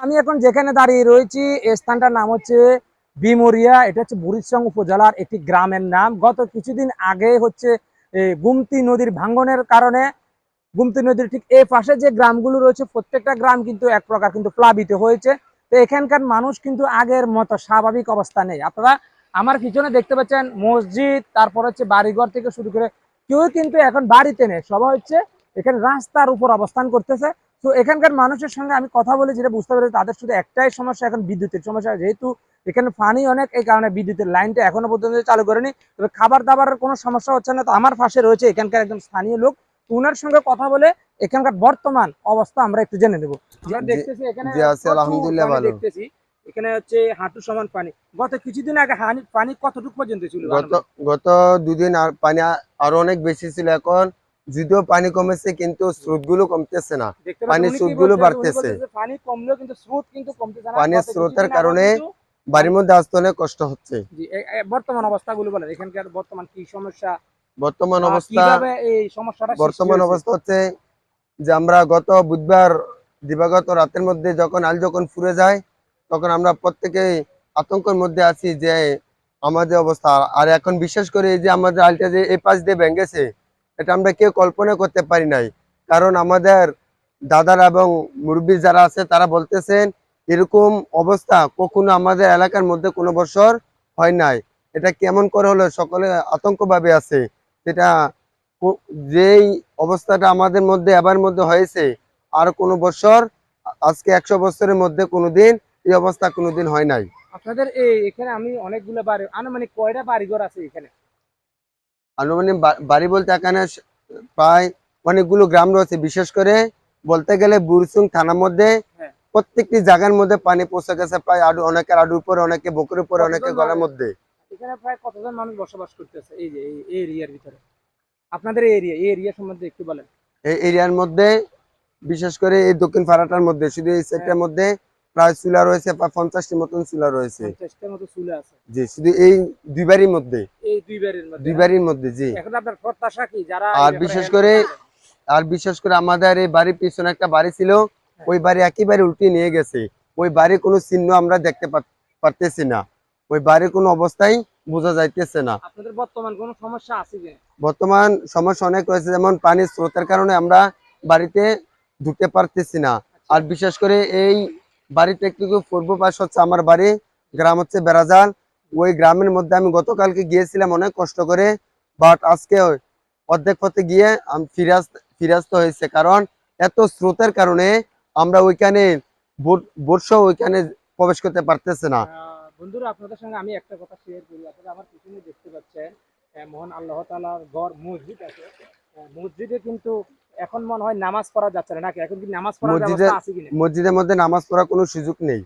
আমি এখন যেখানে দাঁড়িয়ে রয়েছি এই স্থানটার নাম হচ্ছে বিমরিয়া। এটা হচ্ছে বুড়িচং উপজেলার একটি গ্রামের নাম। গত কিছুদিন আগে হচ্ছে এ, গুমতি নদীর ভাঙ্গনের কারণে গুমতি নদীর ঠিক এই পাশে যে গ্রামগুলো রয়েছে প্রত্যেকটা গ্রাম কিন্তু এক প্রকার কিন্তু প্লাবিত হয়েছে। তো এখানকার মানুষ কিন্তু আগের মতো স্বাভাবিক অবস্থা নেই। আপনারা আমার পিছনে দেখতে পাচ্ছেন মসজিদ তারপর হচ্ছে বাড়িঘর থেকে শুরু করে কেউ কিন্তু এখন বাড়িতে নেই। সবাই হচ্ছে এখানে রাস্তার উপর অবস্থান করতেছে। তো এখানকার মানুষের সঙ্গে আমি কথা বলে যেটা বুঝতে পেরেছি তাদের শুধু একটাই সমস্যা এখন বিদ্যুতের সমস্যা। যেহেতু এখানে পানি অনেক এই কারণে বিদ্যুতের লাইনটা এখনও পর্যন্ত চালু করেনি। তবে খাবার দাবারের কোনো সমস্যা হচ্ছে না। তো আমার পাশে রয়েছে এখানকার একজন স্থানীয় লোক। তো ওনার সঙ্গে কথা বলে এখানকার বর্তমান অবস্থা আমরা একটু জেনে নেব। দেখতেছি এখানে জি আছি, প্রচুর আলহামদুলিল্লাহ ভালো। দেখতেছি। এখানে হচ্ছে হাঁটু সমান পানি। গত কিছুদিন আগে পানি কতটুকু পর্যন্ত ছিল? গত গত দুদিন আর পানি আরও অনেক বেশি ছিল। এখন যদিও পানি কমেছে কিন্তু স্রোতগুলো কমতেছে না। পানির স্রোতগুলো বাড়তেছে। পানি কমলেও কিন্তু স্রোত কিন্তু কমতেছে না। পানির স্রোতের কারণে বাড়ির মধ্যে আসতে অনেক কষ্ট হচ্ছে। এ- এ- বর্তমান অবস্থাগুলো বলেন। এখানকার বর্তমান কি সমস্যা? বর্তমান অবস্থা এই সমস্যাটা বর্তমান অবস্থা হচ্ছে যে আমরা গত বুধবার দিবাগত রাতের মধ্যে যখন আল যখন ফুরে যায় তখন আমরা প্রত্যেকেই আতঙ্কের মধ্যে আছি যে আমাদের অবস্থা। আর এখন বিশেষ করে এই যে আমাদের আলটা যে এই পাশ দিয়ে ভেঙেছে এটা আমরা কেউ কল্পনা করতে পারি নাই। কারণ আমাদের দাদারা এবং মুরব্বী যারা আছে, তারা বলতেছেন, এরকম অবস্থা কখনো আমাদের এলাকার মধ্যে কোনো বছর হয় নাই। এটা কেমন করে হলো সকলে আতঙ্কভাবে আছে। সেটা যেই অবস্থাটা আমাদের মধ্যে, এবার মধ্যে হয়েছে, আর কোনো বছর, আজকে একশো বছরের মধ্যে কোনোদিন এই অবস্থা কোনোদিন হয় নাই। আপনাদের এই এখানে আমি অনেকগুলো বাড়ি, আনুমানিক কয়টা বাড়িঘর আছে এখানে? আনুমানিক বাড়ি বলতে এখানে প্রায় অনেকগুলো গ্রাম রয়েছে। বিশেষ করে বলতে গেলে বুরসুং থানার মধ্যে হ্যাঁ। প্রত্যেকটি জায়গার মধ্যে পানি পৌঁছে গেছে প্রায় আডু অনেকের আডুর উপরে অনেকে বুকের উপরে অনেকে গলার মধ্যে। এখানে প্রায় কতজন মানুষ বসবাস করতেছে? এই যে এই এরিয়ার ভিতরে। আপনাদের এরিয়া এই এরিয়া সম্বন্ধে একটু বলেন। এই এরিয়ার মধ্যে বিশেষ করে এই দক্ষিণ মধ্যে শুধু এই সেক্টরের মধ্যে প্রায় চুলা রয়েছে প্রায় পঞ্চাশটি মতন চুলা রয়েছে। জি শুধু এই দুই বাড়ির মধ্যে। দুই বাড়ির মধ্যে। জি। এখন আপনার প্রত্যাশা কি? যারা আর বিশেষ করে- আর বিশেষ করে আমাদের এই বাড়ির পিছনে একটা বাড়ি ছিল হ্যাঁ। ওই বাড়ি একেবারে উল্টে নিয়ে গেছে। ওই বাড়ির কোনো চিহ্ন আমরা দেখতে পারতেছি না। ওই বাড়ির কোনো অবস্থাই বোঝা যাইতেছে না। আপনাদের বর্তমান কোনো সমস্যা আছে কি? বর্তমান সমস্যা অনেক রয়েছে যেমন পানির স্রোতের কারণে আমরা বাড়িতে ঢুকতে পারতেছি না। আর বিশেষ করে এই বাড়িতে একটু পূর্ব পাশ হচ্ছে আমার বাড়ি গ্রাম হচ্ছে বেড়াজাল। ওই গ্রামের মধ্যে আমি গতকালকে গিয়েছিলাম অনেক কষ্ট করে বাট আজকে অর্ধেক পথে গিয়ে আমি ফিরাস ফিরাস্ত হয়েছে। কারণ এত স্রোতের কারণে আমরা ওইখানে বোট সহ ওইখানে প্রবেশ করতে পারতেছে না। বন্ধুরা আপনাদের সঙ্গে আমি একটা কথা শেয়ার করি। আপনারা আমার পিছনে দেখতে পাচ্ছেন মহান আল্লাহ তালার ঘর মসজিদ আছে। মসজিদে কিন্তু এখন মনে হয় নামাজ পড়া যাচ্ছে না নাকি? এখন কি নামাজ আছে কিনা? মসজিদের মধ্যে নামাজ পড়ার কোনো সুযোগ নেই।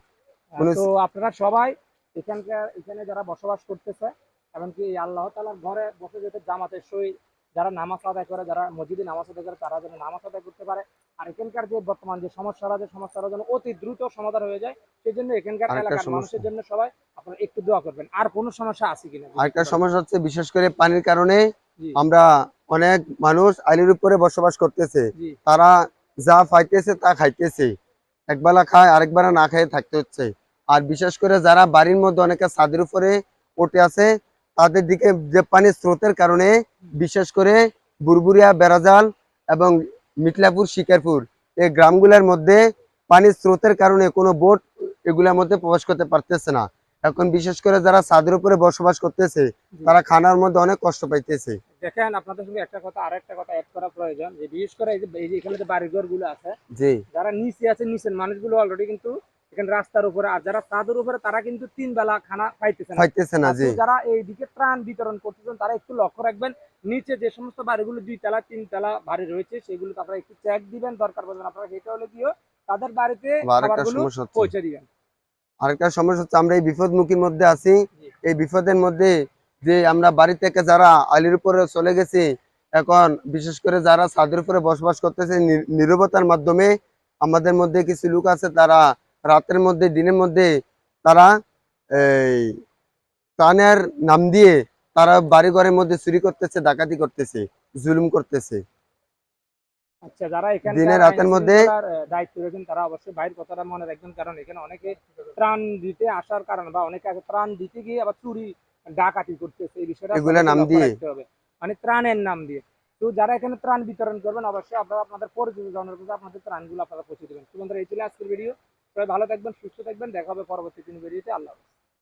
তো আপনারা সবাই এখানকার এখানে যারা বসবাস করতেছে এমনকি আল্লাহ তালার ঘরে বসে যেতে জামাতের সহিত যারা নামাজ আদায় করে যারা মসজিদে নামাজ আদায় করে তারা যেন নামাজ আদায় করতে পারে। আর এখানকার যে বর্তমান যে সমস্যারা যে সমস্যারা যেন অতি দ্রুত সমাধান হয়ে যায় সেই জন্য এখানকার এলাকার মানুষের জন্য সবাই আপনারা একটু দোয়া করবেন। আর কোনো সমস্যা আছে কিনা? আরেকটা সমস্যা হচ্ছে বিশেষ করে পানির কারণে আমরা অনেক মানুষ আলির উপরে বসবাস করতেছে। তারা যা পাইতেছে তা খাইতেছে। একবেলা খায় আরেকবেলা না খেয়ে থাকতে হচ্ছে। আর বিশেষ করে যারা বাড়ির মধ্যে অনেকে ছাদের উপরে উঠে আছে তাদের দিকে যে পানির স্রোতের কারণে বিশেষ করে বুরবুরিয়া বেড়াজাল এবং মিটলাপুর শিকারপুর এই গ্রামগুলোর মধ্যে পানির স্রোতের কারণে কোনো বোট এগুলোর মধ্যে প্রবেশ করতে পারতেছে না। এখন বিশেষ করে যারা ছাদের উপরে বসবাস করতেছে তারা খানার মধ্যে অনেক কষ্ট পাইতেছে। দেখেন আপনাদের সঙ্গে একটা কথা আর একটা কথা অ্যাড করা প্রয়োজন যে বিশেষ করে এই যে এখানে যে বাড়িঘরগুলো আছে যারা নিচে আছে নিচের মানুষগুলো অলরেডি কিন্তু এখানে রাস্তার উপরে আর যারা চাঁদের উপরে তারা কিন্তু তিন বেলা খানা পাইতেছে না। পাইতেছে না জি। যারা এইদিকে ত্রাণ বিতরণ করতেছেন তারা একটু লক্ষ্য রাখবেন নিচে যে সমস্ত বাড়িগুলো দুই তলা তিন তলা বাড়ি রয়েছে সেগুলো আপনারা একটু চেক দিবেন দরকার পড়বেন আপনারা সেটা হলে দিও তাদের বাড়িতে খাবারগুলো পৌঁছে দিবেন। আরেকটা সমস্যা হচ্ছে আমরা এই বিপদমুখীর মধ্যে আছি। এই বিপদের মধ্যে যে আমরা বাড়ি থেকে যারা আলির উপরে চলে গেছি এখন বিশেষ করে যারা ছাদের উপরে বসবাস করতেছে নীরবতার মাধ্যমে আমাদের মধ্যে কিছু লোক আছে তারা রাতের মধ্যে দিনের মধ্যে তারা এই প্রাণের নাম দিয়ে তারা বাড়ি ঘরের মধ্যে চুরি করতেছে ডাকাতি করতেছে জুলুম করতেছে। আচ্ছা যারা এখানে দিনের রাতের মধ্যে- দায়িত্ব রয়েছেন তারা অবশ্যই বাইরের কথাটা মনে রাখবেন কারণ এখানে অনেকে ত্রাণ দিতে আসার কারণে বা অনেকে আগে ত্রাণ দিতে গিয়ে আবার চুরি ডাকাতি করতেছে এই বিষয়টা এগুলা নাম দিয়ে। মানে ত্রাণের নাম দিয়ে। তো যারা এখানে ত্রাণ বিতরণ করবেন অবশ্যই আপনারা আপনাদের পরিচিত জনের কাছে আপনাদের ত্রাণগুলো আপনারা পৌঁছে দেবেন। তো বন্ধুরা এই ছিল আজকের ভিডিও সবাই ভালো থাকবেন সুস্থ থাকবেন দেখা হবে পরবর্তী দিন ভিডিওতে আল্লাহ।